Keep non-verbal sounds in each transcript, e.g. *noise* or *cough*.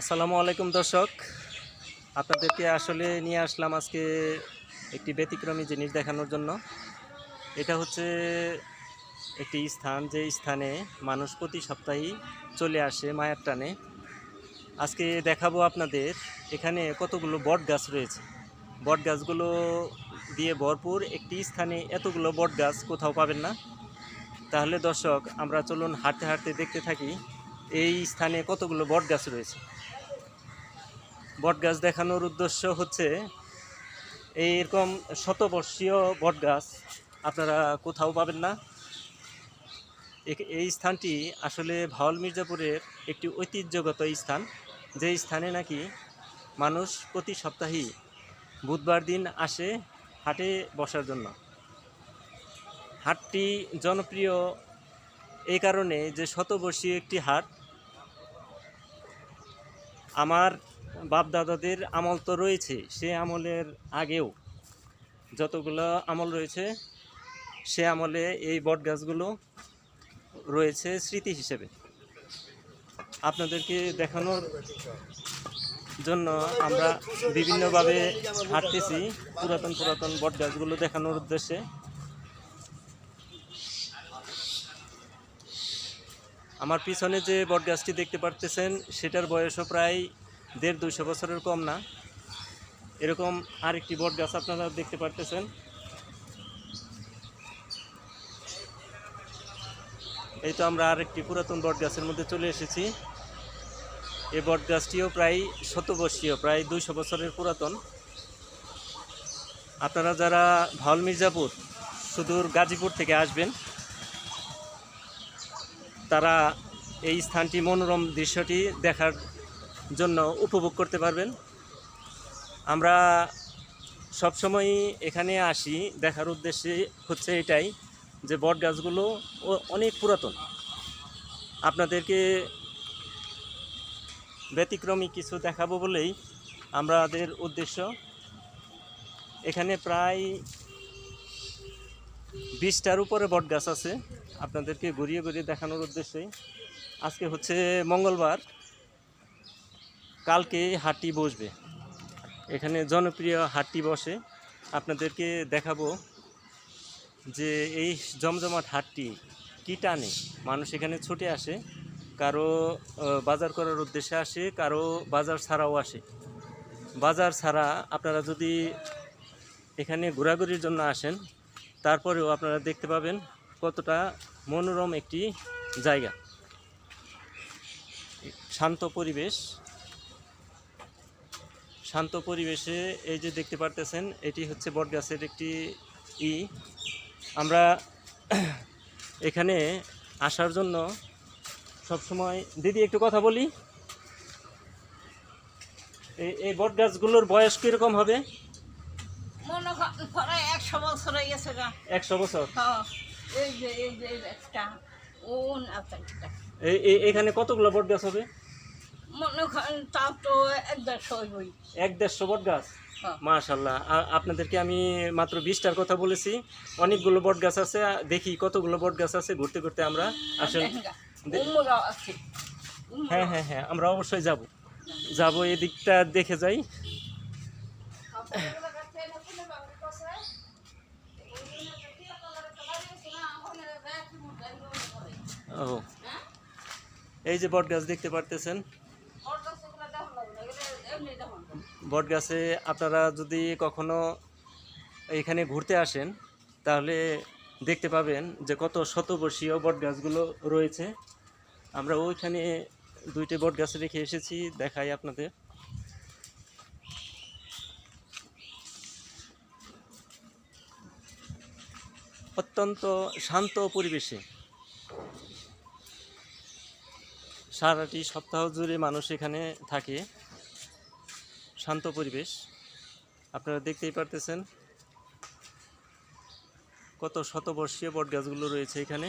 আসসালামু আলাইকুম দর্শক। আপনাদেরকে আসলে নিয়ে আসলাম আজকে একটি ব্যতিক্রমী জিনিস দেখানোর জন্য। এটা হচ্ছে একটি স্থান, যে স্থানে মানুষ প্রতি সপ্তাহেই চলে আসে মায়ার টানে। আজকে দেখাবো আপনাদের এখানে কতগুলো বট গাছ রয়েছে। বট গাছগুলো দিয়ে ভরপুর একটি স্থানে এতগুলো বট গাছ কোথাও পাবেন না। তাহলে দর্শক, আমরা চলুন হাঁটতে হাঁটতে দেখতে থাকি, এই স্থানে কতগুলো বট গাছ রয়েছে। বট গাছ দেখানোর উদ্দেশ্য হচ্ছে এইরকম শতবর্ষীয় বট গাছ আপনারা কোথাও পাবেন না। এই স্থানটি আসলে ভাওয়াল মির্জাপুরের একটি ঐতিহ্যগত স্থান। যে স্থানে নাকি মানুষ প্রতি সপ্তাহেই বুধবার দিন আসে হাটে বসার জন্য। হাটটি জনপ্রিয় এই কারণে যে শতবর্ষীয় একটি হাট, আমার বাপ দাদাদের আমল তো রয়েছে, সে আমলের আগেও যতগুলো আমল রয়েছে, সে আমলে এই বট গাছগুলো রয়েছে স্মৃতি হিসেবে। আপনাদেরকে দেখানোর জন্য আমরা বিভিন্নভাবে হাঁটতেছি, পুরাতন পুরাতন বট গাছগুলো দেখানোর উদ্দেশ্যে। আমার পিছনে যে বট গাছটি দেখতে পারতেছেন, সেটার বয়সও প্রায় দেড় দুইশো বছরের কম না। এরকম আরেকটি বট গাছ আপনারা দেখতে পারতেছেন। এই তো আমরা আরেকটি পুরাতন বট গাছের মধ্যে চলে এসেছি। এই বট গাছটিও প্রায় শতবর্ষীয়, প্রায় দুইশো বছরের পুরাতন। আপনারা যারা ভাওল মির্জাপুর সুদূর গাজীপুর থেকে আসবেন, তারা এই স্থানটি মনোরম দৃশ্যটি দেখার জন্য উপভোগ করতে পারবেন। আমরা সবসময় এখানে আসি, দেখার উদ্দেশ্যে হচ্ছে এটাই যে বট গাছগুলো অনেক পুরাতন। আপনাদেরকে ব্যতিক্রমী কিছু দেখাবো বলেই আমাদের উদ্দেশ্য। এখানে প্রায় বিশটার উপরে বট গাছ আছে। আপনাদেরকে ঘুরিয়ে ঘুরিয়ে দেখানোর উদ্দেশ্যে আজকে হচ্ছে মঙ্গলবার। কালকে হাটটি বসবে। এখানে জনপ্রিয় হাটটি বসে। আপনাদেরকে দেখাবো যে এই জমজমাট হাটটি কী টানে। মানুষ এখানে ছুটে আসে, কারও বাজার করার উদ্দেশ্যে আসে, কারও বাজার ছাড়াও আসে। বাজার ছাড়া আপনারা যদি এখানে ঘোরাঘুরির জন্য আসেন, তারপরেও আপনারা দেখতে পাবেন কতটা মনোরম একটি জায়গা। শান্ত পরিবেশ। শান্ত পরিবেশে এই যে দেখতে পারতেছেন এটি হচ্ছে বটগাছের একটি ই। আমরা *clears throat* এখানে আসার জন্য সবসময় দিদি একটু কথা বলি। এই এই বট গাছগুলোর বয়স কীরকম হবে? একশো বছর হয়ে গেছে একশো বছর? এই যে এই যে একটা ও না একটা এই এই- এখানে কতগুলো বট গাছ হবে? মনে করেন তাও তো এক দেড়শো হইবই এক দেড়শো বট গাছ? হ্যাঁ। মাশাল্লাহ। আপনাদেরকে আমি মাত্র বিশটার কথা বলেছি। অনেকগুলো বট গাছ আছে দেখি কতগুলো বট গাছ আছে ঘুরতে ঘুরতে আমরা আসলে হ্যাঁ হ্যাঁ হ্যাঁ আমরা অবশ্যই যাব। যাব এই দিকটা দেখে যাই। ও। এই যে বট গাছ দেখতে পারতেছেন। বট গাছে আপনারা যদি কখনো এখানে ঘুরতে আসেন, তাহলে দেখতে পাবেন যে কত শতবর্ষীয় বট গাছগুলো রয়েছে। আমরা ওইখানে দুইটি বট গাছ রেখে এসেছি, দেখাই আপনাদের। অত্যন্ত শান্ত পরিবেশে। সারাটি সপ্তাহ জুড়ে মানুষ এখানে থাকে। শান্ত পরিবেশ। আপনারা দেখতেই পারতেছেন কত শতবর্ষীয় বট গাছগুলো রয়েছে এখানে।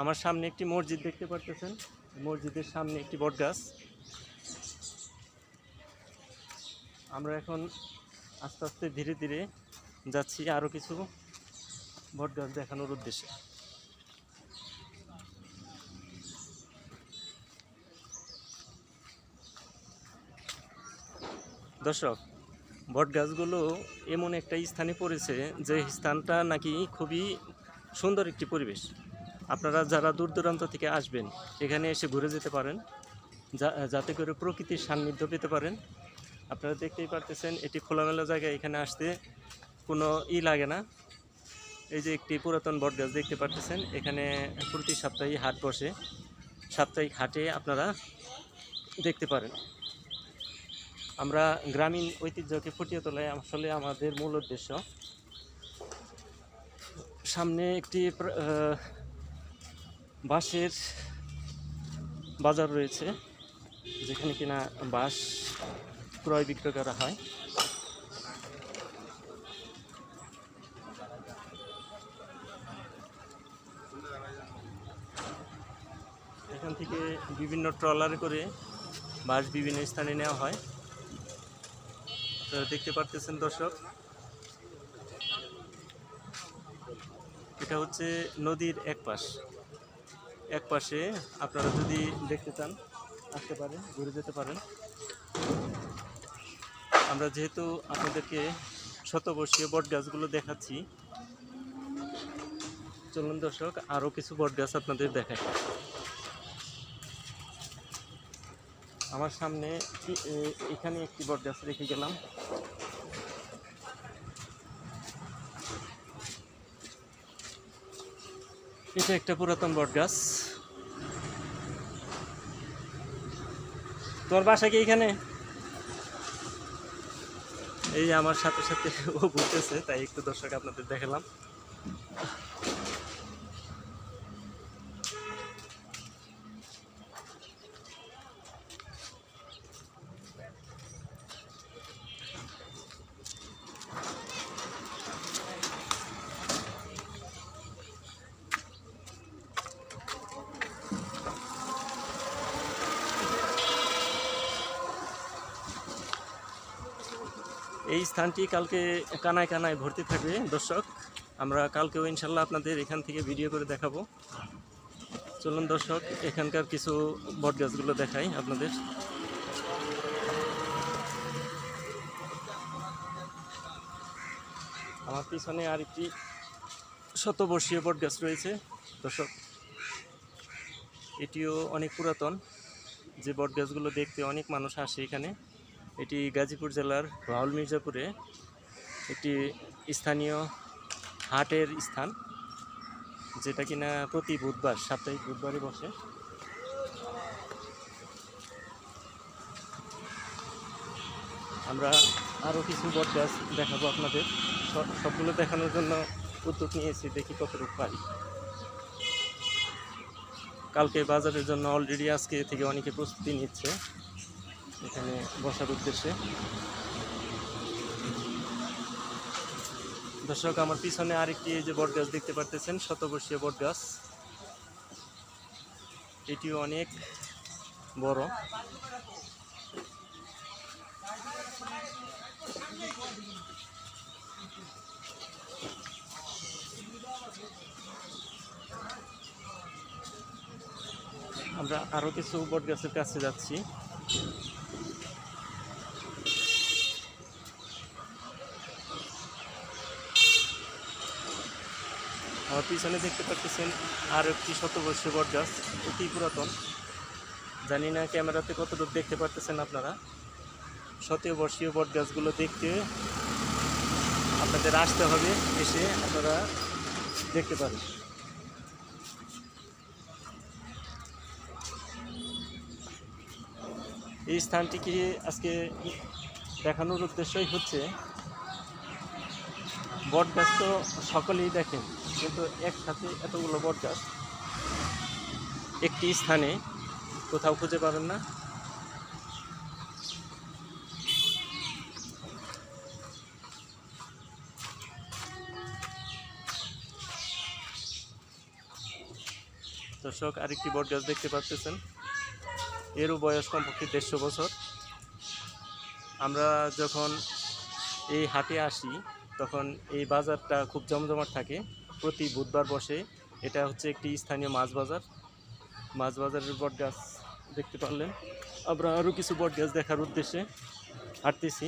আমার সামনে একটি মসজিদ দেখতে পারতেছেন। মসজিদের সামনে একটি বট গাছ। আমরা এখন আস্তে আস্তে ধীরে ধীরে যাচ্ছি আরও কিছু বট গাছ দেখানোর উদ্দেশ্যে। দর্শক, বট গাছগুলো এমন একটা স্থানে পড়েছে যে স্থানটা নাকি খুবই সুন্দর একটি পরিবেশ। আপনারা যারা দূর দূরান্ত থেকে আসবেন, এখানে এসে ঘুরে যেতে পারেন যাতে করে প্রকৃতির সান্নিধ্য পেতে পারেন। আপনারা দেখতেই পারতেছেন, এটি খোলামেলা জায়গায় এখানে আসতে কোনো ই লাগে না। এই যে একটি পুরাতন বটগাছ দেখতে পারতেছেন, এখানে প্রতি সপ্তাহে হাট বসে। সাপ্তাহিক হাটে আপনারা দেখতে পারেন। আমরা গ্রামীণ ঐতিহ্যকে ফুটিয়ে তোলাই আসলে আমাদের মূল উদ্দেশ্য। সামনে একটি বাঁশের বাজার রয়েছে, যেখানে কিনা বাঁশ ক্রয় বিক্রয় করা হয়। থেকে বিভিন্ন ট্রলারে করে বাঁশ বিভিন্ন স্থানে নেওয়া হয়। আপনারা দেখতে পারতেছেন দর্শক। এটা হচ্ছে নদীর এক পাশ। এক পাশে আপনারা যদি দেখতে চান, আসতে পারেন, ঘুরে যেতে পারেন। আমরা যেহেতু আপনাদেরকে শতবর্ষীয় বট গাছগুলো দেখাচ্ছি, চলুন দর্শক, আরও কিছু বট গাছ আপনাদের দেখাই। আমার সামনে এখানে একটি বট গাছ রেখে গেলাম। এটা একটা পুরাতন বট গাছ তোর বাসা কি এখানে? এই আমার সাথে সাথে ও ঘুরতেছে তাই একটু দর্শক আপনাদের দেখালাম। এই স্থানটি কালকে কানায় কানায় ভর্তি থাকবে, দর্শক। আমরা কালকেও ইনশাল্লাহ আপনাদের এখান থেকে ভিডিও করে দেখাবো। চলুন দর্শক, এখানকার কিছু বট গাছগুলো দেখাই আপনাদের। আমার পিছনে আরেকটি শতবর্ষীয় বট গাছ রয়েছে। দর্শক, এটিও অনেক পুরাতন। যে বট গাছগুলো দেখতে অনেক মানুষ আসে এখানে। এটি গাজীপুর জেলার রাহুল মির্জাপুরে একটি স্থানীয় হাটের স্থান, যেটা কিনা প্রতি বুধবার, সাপ্তাহিক বুধবারে বসে। আমরা আরও কিছু বট গাছ দেখাবো আপনাদের। সব- সবগুলো দেখানোর জন্য উদ্যোগ নিয়েছি, দেখি কতটুকু পারি। কালকে বাজারের জন্য অলরেডি আজকে থেকে অনেকে প্রস্তুতি নিচ্ছে। এখানে বসার উদ্দেশ্যে। দর্শক, আমার পিছনে আরেকটি যে বট গাছ দেখতে পারতেছেন, শতবর্ষীয় বট গাছ এটিও অনেক বড়। আমরা আরও কিছু বট গাছের কাছে যাচ্ছি। পিছনে দেখতে পাচ্ছেন আর একটি শতবর্ষীয় বট গাছ অতি পুরাতন। জানি না ক্যামেরাতে কতটুকু দেখতে পারতেছেন আপনারা। শতবর্ষীয় বট গাছগুলো দেখতে আপনাদের আসতে হবে, এসে আপনারা দেখতে পারেন। এই স্থানটিকে আজকে দেখানোর উদ্দেশ্যই হচ্ছে বট গাছ তো সকলেই দেখেন, কিন্তু একসাথে এতগুলো বট গাছ একটি স্থানে কোথাও খুঁজে পাবেন না। দর্শক, আরেকটি বট গাছ দেখতে পাচ্ছেন। এরও বয়স কমপক্ষে দেড়শো বছর। আমরা যখন এই হাটে আসি তখন এই বাজারটা খুব জমজমাট থাকে। প্রতি বুধবার বসে এটা হচ্ছে একটি স্থানীয় মাছ বাজার। মাছ বাজারের বট গাছ দেখতে পারলেন। আমরা আরও কিছু বট গাছ দেখার উদ্দেশ্যে হাঁটতেছি।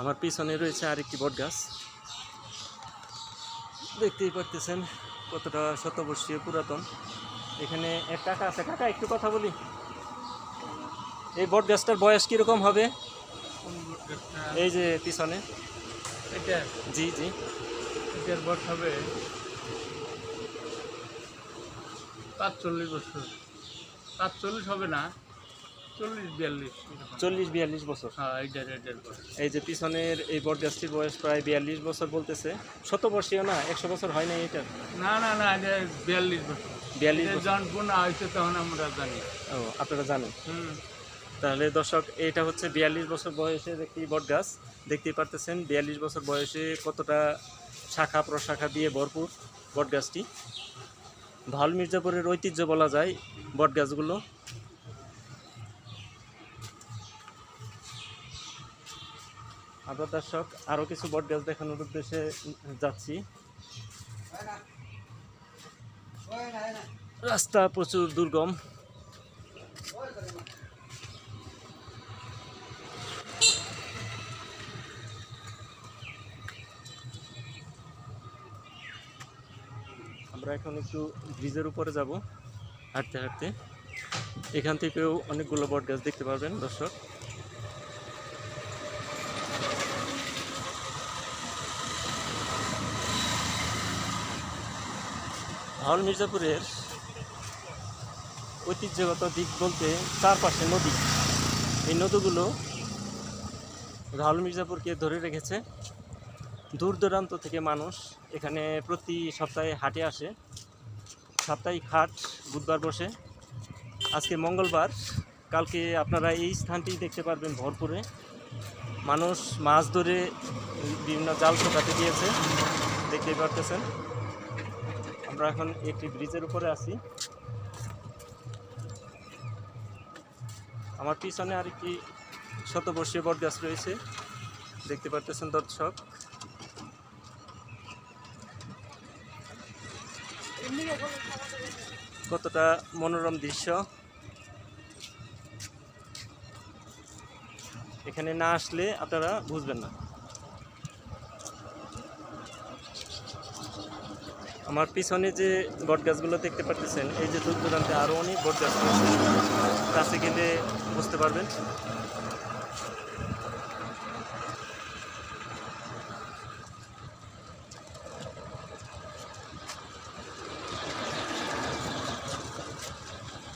আমার পিছনে রয়েছে আরেকটি বট গাছ। দেখতেই পারতেছেন কতটা শতবর্ষীয় পুরাতন? এখানে এক কাকা আছে। কাকা একটু কথা বলি। এই বট গাছটার বয়স কীরকম হবে? এই যে পিছনে। এটা? জি জি। এটার বয়স হবে পাঁচচল্লিশ বছর। পাঁচচল্লিশ হবে না? চল্লিশ বিয়াল্লিশ বছর। হ্যাঁ বয়স এই যে পিছনের এই বট গাছটির বয়স প্রায় বিয়াল্লিশ বছর বলতেছে। শতবর্ষীয় না? একশো বছর হয় না এটা না না না বিয়াল্লিশ বছর। বিয়াল্লিশ এটা বছর। যখন বোনা হয়েছে তখন আমরা জানি। ও আপনারা জানেন। হুম। তাহলে দর্শক এটা হচ্ছে বিয়াল্লিশ বছর বয়সের একটি বট গাছ দেখতেই পারতেছেন বিয়াল্লিশ বছর বয়সে কতটা শাখা প্রশাখা দিয়ে ভরপুর বট গাছটি ভালো মির্জাপুরের ঐতিহ্য বলা যায় বট আমরা দর্শক আরও কিছু বট গাছ দেখানোর উদ্দেশ্যে যাচ্ছি। রাস্তা প্রচুর দুর্গম। আমরা এখন একটু ব্রিজের উপরে যাব, হাঁটতে হাঁটতে। এখান থেকেও অনেকগুলো বট গাছ দেখতে পারবেন দর্শক। হাওল মির্জাপুরের ঐতিহ্যগত দিক বলতে চারপাশে নদী। এই নদীগুলো রাহুল মির্জাপুরকে ধরে রেখেছে। দূর দূরান্ত থেকে মানুষ এখানে প্রতি সপ্তাহে হাটে আসে। সাপ্তাহিক হাট বুধবার বসে। আজকে মঙ্গলবার। কালকে আপনারা এই স্থানটি দেখতে পারবেন ভরপুরে। মানুষ মাছ ধরে বিভিন্ন জাল ছোটাতে দিয়েছে। দেখতেই পারতেছেন। আমরা এখন একটি ব্রিজের উপরে আছি। আমার পিছনে আরেকটি শতবর্ষীয় বট গাছ রয়েছে। দেখতে পারতেছেন দর্শক। কতটা মনোরম দৃশ্য। এখানে না আসলে আপনারা বুঝবেন না। আমার পিছনে যে বট গাছগুলো দেখতে পাচ্ছেন এই যে দূর দূরান্তে আরও অনেক বট গাছ রয়েছে। কাছে গেলে বুঝতে পারবেন।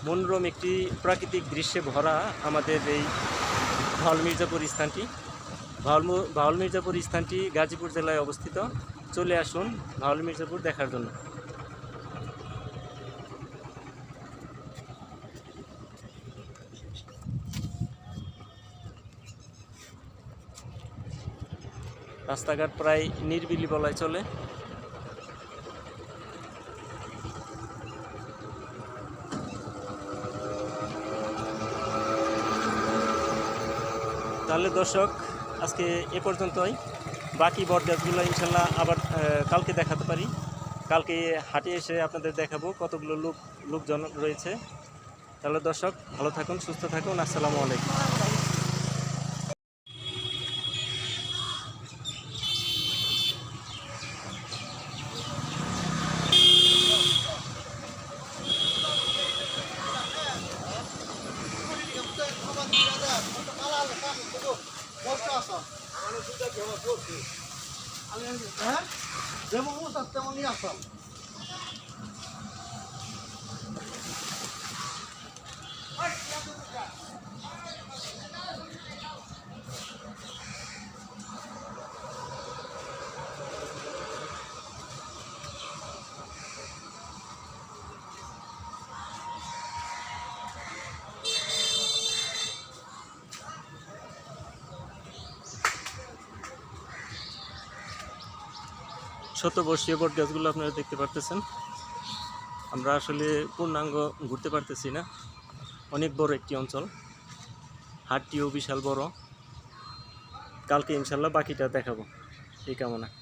মনোরম একটি প্রাকৃতিক দৃশ্যে ভরা আমাদের এই ভাওয়াল মির্জাপুর স্থানটি। ভাওয়াল মু- ভাওয়াল মির্জাপুর স্থানটি গাজীপুর জেলায় অবস্থিত। চলে আসুন ভাওয়াল মির্জাপুর দেখার জন্য। রাস্তাঘাট প্রায় নির্বিলি বলায় চলে। তাহলে দর্শক, আজকে এ পর্যন্তই। বাকি বট গাছগুলো ইনশাল্লাহ আবার কালকে দেখাতে পারি। কালকে হাটে এসে আপনাদের দেখাবো কতগুলো লোক, লোকজন রয়েছে। তাহলে দর্শক, ভালো থাকুন, সুস্থ থাকুন, আসসালামু আলাইকুম। হ্যাঁ? যেমন মতো তেমনই আসাম। শতবর্ষীয় বট গাছগুলো আপনারা দেখতে পারতেছেন। আমরা আসলে পূর্ণাঙ্গ ঘুরতে পারতেছি না। অনেক বড় একটি অঞ্চল। হাটটিও বিশাল বড়। কালকে ইনশাল্লাহ বাকিটা দেখাবো। এই কামনা।